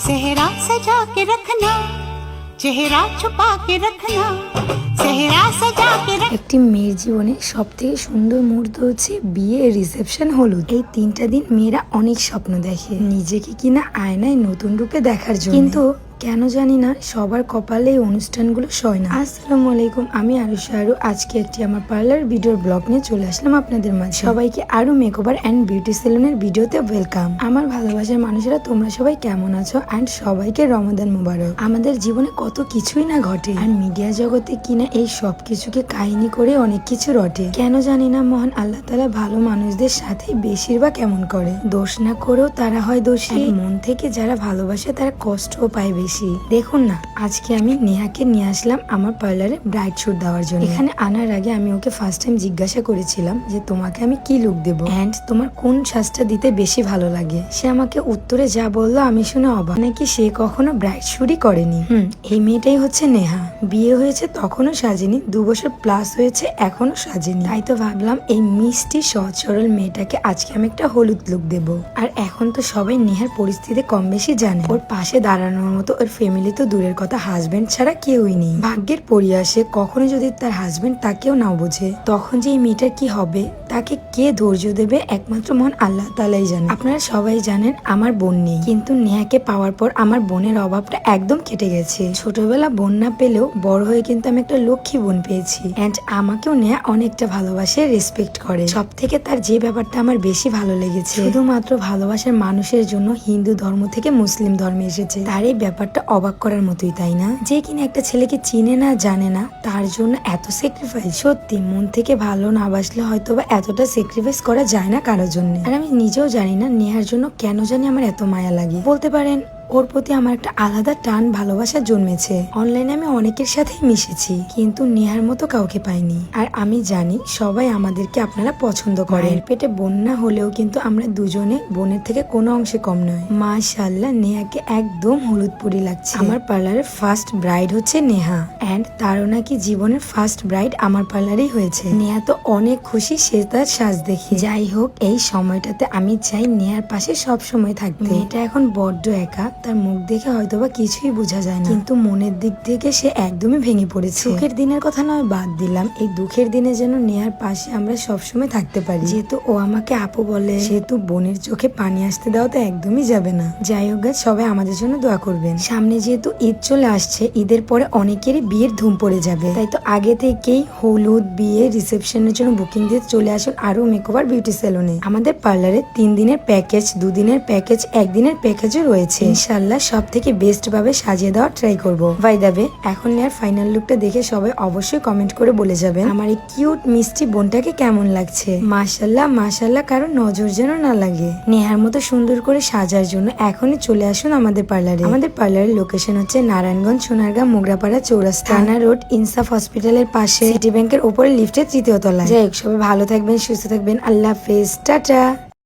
सेहरा सजा के रखना चेहरा छुपा के रखना सेहरा सजा के रख একটি মেয়ের জীবনে সব থেকে সুন্দর মুহূর্ত হচ্ছে বিয়ে রিসেপশন হলুদ এই তিনটা দিন মেয়েরা অনেক স্বপ্ন দেখে নিজেকে কিনা আয়নায় নতুন রূপে দেখার জন্য কিন্তু কেন জানি না, সবার কপালে এই অনুষ্ঠানগুলো সয় না। আসসালামু আলাইকুম, আমি আরু। শাহরু আজকে একটি আমার পার্লার ভিডিওর ব্লগ নিয়ে চলে আসলাম আপনাদের মাঝে। সবাইকে আরও মেকওভার অ্যান্ড বিউটি সেলুনের ভিডিওতে ওয়েলকাম। আমার ভালোবাসার মানুষেরা, তোমরা সবাই কেমন আছো? অ্যান্ড সবাইকে রমাদান মুবারক। আমাদের জীবনে কত কিছুই না ঘটে। আর মিডিয়া জগতে কিনা এই সব কিছুকে কাহিনী করে অনেক কিছু রটে। কেন জানি না, মহান আল্লাহ তালা ভালো মানুষদের সাথে বেশিরভাগ কেমন করে। দোষ না করেও তারা হয় দোষী। মন থেকে যারা ভালোবাসে, তারা কষ্টও পায় বেশি। দেখুন না, আজকে আমি নেহাকে নিয়ে আসলাম আমার পার্লারে ব্রাইট শুট দেওয়ার জন্য। এখানে আনার আগে আমি ওকে ফার্স্ট টাইম জিজ্ঞাসা করেছিলাম যে তোমাকে আমি কি লুক দেবো? অ্যান্ড তোমার কোন সাজটা দিতে বেশি ভালো লাগে? সে আমাকে উত্তরে যা বলল আমি শুনে অবাক। নাকি সে কখনো ব্রাইট শুটই করেনি? হুম, এই মেয়েটাই হচ্ছে নেহা। বিয়ে হয়েছে তখনও সাজেনি, দু বছর প্লাস হয়েছে এখনও সাজেনি। তাই তো ভাবলাম এই মিষ্টি সহজ সরল মেয়েটাকে আজকে আমি একটা হলুদ লুক দেব। আর এখন তো সবাই নেহার পরিস্থিতি কম বেশি জানে। ওর পাশে দাঁড়ানোর মতো ওর ফ্যামিলি তো দূরের কথা হাজবেন্ড ছাড়া কেউই নেই। ভাগ্যের পরিয়াসে কখনো যদি তার হাজবেন্ড তাকেও নাও বোঝে, তখন যে এই মেয়েটার কি হবে, তাকে কে ধৈর্য দেবে একমাত্র মন আল্লাহ তালাই জানে। আপনারা সবাই জানেন আমার বোন নেই, কিন্তু নেহাকে পাওয়ার পর আমার বোনের অভাবটা একদম কেটে গেছে। ছোটবেলা বোন না পেলেও বড় হয়ে কিন্তু আমি একটা লক্ষ্মী বোন পেয়েছি অ্যান্ড আমাকেও নেয়া অনেকটা ভালোবাসে রেসপেক্ট করে। সব থেকে তার যে ব্যাপারটা আমার বেশি ভালো লেগেছে, শুধুমাত্র ভালোবাসার মানুষের জন্য হিন্দু ধর্ম থেকে মুসলিম ধর্মে এসেছে। তার এই ব্যাপারটা অবাক করার মতোই, তাই না? যে কিনা একটা ছেলেকে চিনে না, জানে না, তার জন্য এত স্যাক্রিফাইস সত্যি, মন থেকে ভালো না বাসলে হয়তো বা এতটা স্যাক্রিফাইস করা যায় না কারোর জন্য। আর আমি নিজেও জানি না, নেহার জন্য কেন জানি আমার এত মায়া লাগে। বলতে পারেন ওর প্রতি আমার একটা আলাদা টান ভালোবাসা জন্মেছে। অনলাইনে আমি অনেকের সাথেই মিশেছি, কিন্তু নেহার মতো কাউকে পাইনি। আর আমি জানি সবাই আমাদেরকে আপনারা পছন্দ করেন। পেটে বন্যা হলেও কিন্তু আমরা দুজনে বোনের থেকে কোনো অংশে কম নয়। মা মাশাল্লাহ নেহাকে একদম হলুদ পরি লাগছে। আমার পার্লারের ফার্স্ট ব্রাইড হচ্ছে নেহা। অ্যান্ড তারও নাকি জীবনের ফার্স্ট ব্রাইড আমার পার্লারেই হয়েছে। নেহা তো অনেক খুশি, সে তার সাজ দেখি। যাই হোক, এই সময়টাতে আমি চাই নেহার পাশে সব সময় থাকতে। এটা এখন বড্ড একা তার মুখ দেখে হয়তোবা কিছুই বোঝা যায় না। কিন্তু মনের দিক থেকে সে একদমই ভেঙে পড়েছে। সুখের দিনের কথা নয়, বাদ দিলাম। এই দুঃখের দিনে যেন নেহার পাশে আমরা সবসময় থাকতে পারি। যেহেতু ও আমাকে আপু বলে, সেহেতু বোনের চোখে পানি আসতে দেওয়া তো একদমই যাবে না। যাই হোক সবাই আমাদের জন্য দোয়া করবেন। সামনে যেহেতু ঈদ চলে আসছে, ঈদের পরে অনেকেরই বিয়ের ধুম পড়ে যাবে। তাই তো আগে থেকেই হলুদ বিয়ে, রিসেপশনের জন্য বুকিং দিয়ে চলে আসুন আরও মেকওভার বিউটি সেলুনে আমাদের পার্লারে তিন দিনের প্যাকেজ দুদিনের প্যাকেজ একদিনের প্যাকেজও রয়েছে। ইনশাল্লাহ সব থেকে বেস্ট ভাবে সাজিয়ে দেওয়ার ট্রাই করব। বাই দাবে এখন নেয়ার ফাইনাল লুকটা দেখে সবাই অবশ্যই কমেন্ট করে বলে যাবেন। আমার এই কিউট মিষ্টি বোনটাকে কেমন লাগছে? মাশাল্লাহ মাশাল্লাহ কারও নজর যেন না লাগে। নেহার মতো সুন্দর করে সাজার জন্য এখনই চলে আসুন আমাদের পার্লারে আমাদের পার্লারের লোকেশন হচ্ছে নারায়ণগঞ্জ সোনারগাঁ মোগরাপাড়া, চৌরাস্তা। থানা রোড ইনসাফ হসপিটালের পাশে। সিটি ব্যাংকের ওপরে লিফটের তৃতীয় তলায়। যাই সবাই ভালো থাকবেন, সুস্থ থাকবেন। আল্লাহ হাফেজ। টাটা।